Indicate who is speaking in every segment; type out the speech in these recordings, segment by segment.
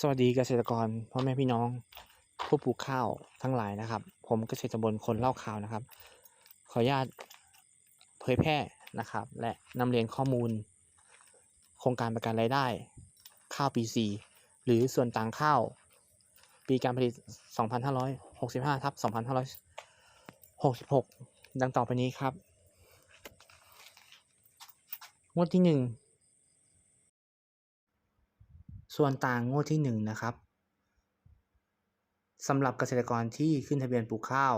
Speaker 1: สวัสดีเกษตรกรพ่อแม่พี่น้องผู้ปลูกข้าวทั้งหลายนะครับ ผมเกษตรบลคนเล่าข่าวนะครับ ขออนุญาตเผยแพร่นะครับ และนำเรียนข้อมูล โครงการประกันรายได้ ข้าวปี4หรือส่วนต่างข้าว ปีการผลิต 2565ทับ2566 ดังต่อไปนี้ครับ งวดที่ 1 ส่วนต่างงวดที่หนึ่งนะครับสำหรับเกษตรกรที่ขึ้นทะเบียนปลูกข้าว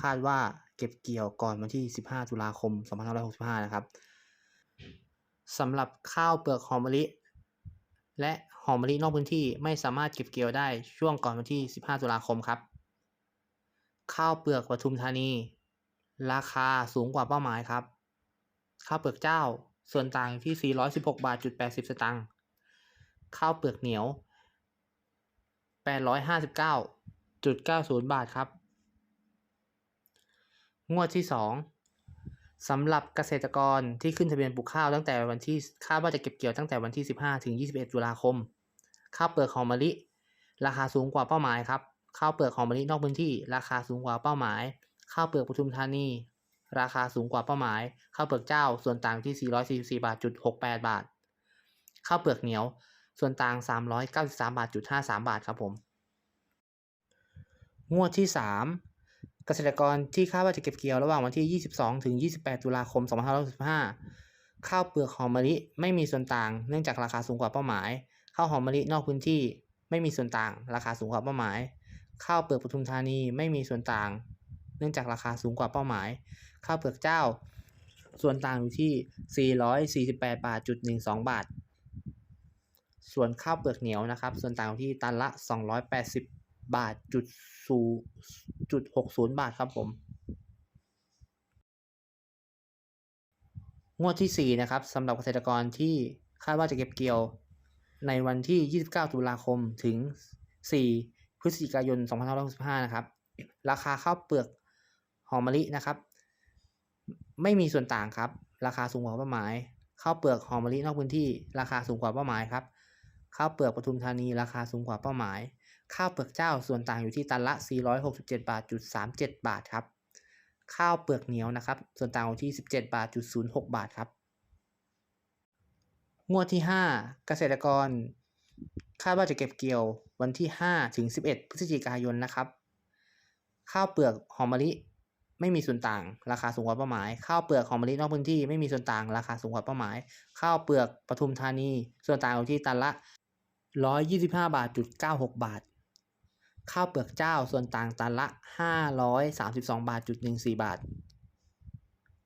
Speaker 1: คาดว่าเก็บเกี่ยวก่อนวันที่ 15 ตุลาคม 2565 นะครับสำหรับข้าวเปลือกหอมมะลิ และหอมมะลินอกพื้นที่ไม่สามารถเก็บเกี่ยวได้ช่วงก่อนวันที่ 15 ตุลาคมครับ ข้าวเปลือกปทุมธานี ราคาสูงกว่าเป้าหมายครับ ข้าวเปลือกเจ้าส่วนต่างที่ 416 บาทจุด80 สตางค์ ข้าวเปลือกเหนียว 859.90 บาทครับ งวดที่ 2สำหรับเกษตรกรที่ขึ้นทะเบียนปลูกข้าวตั้งแต่วันที่คาดว่าจะเก็บเกี่ยวตั้งแต่วันที่ 15 ถึง 21 ตุลาคม ข้าวเปลือกหอมมะลิ ราคาสูงกว่าเป้าหมายครับ ข้าวเปลือกหอมมะลินอกพื้นที่ราคาสูงกว่าเป้าหมาย ข้าวเปลือกปทุมธานีราคาสูงกว่าเป้าหมาย ข้าวเปลือกเจ้าส่วนต่างที่ 444 บาทจุด68 บาท ข้าวเปลือกเหนียว ส่วนต่าง 393บาทจุด53 บาทครับผม งวดที่ 3 เกษตรกรที่คาดว่าจะเก็บเกี่ยวระหว่างวันที่ 22 ถึง 28 ตุลาคม 2565 ข้าวเปลือกหอมมะลิไม่มีส่วนต่าง เนื่องจากราคาสูงกว่าเป้าหมาย ข้าวหอมมะลินอกพื้นที่ไม่มีส่วนต่าง ราคาสูงกว่าเป้าหมาย ข้าวเปลือกปทุมธานีไม่มีส่วนต่าง เนื่องจากราคาสูงกว่าเป้าหมาย ข้าวเปลือกเจ้า ส่วนต่างอยู่ที่ 448 บาทจุด12 บาท ส่วนข้าวเปลือกเหนียวนะครับ ส่วนต่างที่ตันละ 280 บาทจุดสูจุด60บาทครับผม งวดที่ 4 นะครับสำหรับเกษตรกรที่คาดว่าจะเก็บเกี่ยวในวันที่ 29 ตุลาคมถึง 4 พฤศจิกายน 2565 นะครับ ราคาข้าวเปลือกหอมมะลินะครับ ไม่มีส่วนต่างครับ ราคาสูงกว่าเป้าหมายข้าวเปลือกหอมมะลินอกพื้นที่ ราคาสูงกว่าเป้าหมายครับ ข้าวเปลือกปทุมธานีราคาสูงกว่าเป้าหมาย ข้าวเปลือกเจ้าส่วนต่างอยู่ที่ตันละ 467 บาทจุด37 บาทครับ ข้าวเปลือกเหนียวนะครับ ส่วนต่างอยู่ที่ 17 บาทจุด06 บาทครับ งวดที่ 5 เกษตรกร คาดว่าจะเก็บเกี่ยววันที่5ถึง11 พฤศจิกายนนะครับ ข้าวเปลือกหอมมะลิไม่มีส่วนต่าง ราคาสูงกว่าเป้าหมาย ข้าวเปลือกหอมมะลินอกพื้นที่ไม่มีส่วนต่าง ราคาสูงกว่าเป้าหมาย ข้าวเปลือกปทุมธานี ส่วนต่างอยู่ที่ตันละ 125 บาทจุด96 บาท ข้าวเปลือกเจ้าส่วนต่างตันละ 532 บาทจุด14 บาท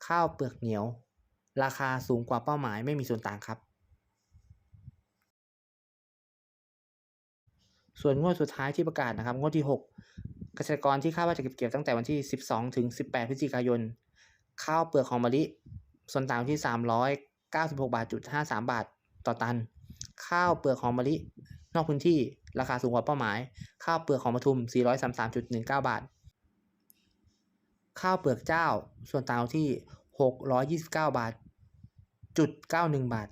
Speaker 1: ข้าวเปลือกเหนียว ราคาสูงกว่าเป้าหมายไม่มีส่วนต่างครับ ส่วนงวดสุดท้ายที่ประกาศนะครับงวดที่ 6 เกษตรกรที่คาดว่าจะเก็บเกี่ยวตั้งแต่วันที่ 12 ถึง 18 พฤศจิกายน ข้าวเปลือกหอมมะลิส่วนต่างที่ 396 บาทจุด53 บาทต่อตัน ข้าวเปลือกหอมมะลิ นอกพื้นที่ราคาสูงกว่าเป้าหมาย ข้าวเปลือกของปทุม 433.19 บาท ข้าวเปลือกเจ้า ส่วนต่างอยู่ที่ 629 บาทจุด91 บาท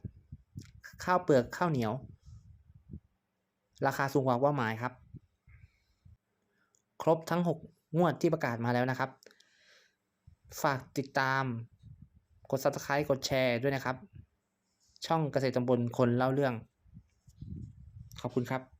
Speaker 1: ข้าวเปลือกข้าวเหนียว ราคาสูงกว่าเป้าหมายครับ ครบทั้ง 6 งวดที่ประกาศมาแล้วนะครับ ฝากติดตาม กด subscribe กดแชร์ด้วยนะครับ ช่องเกษตรตำบลคนเล่าเรื่อง ขอบคุณครับ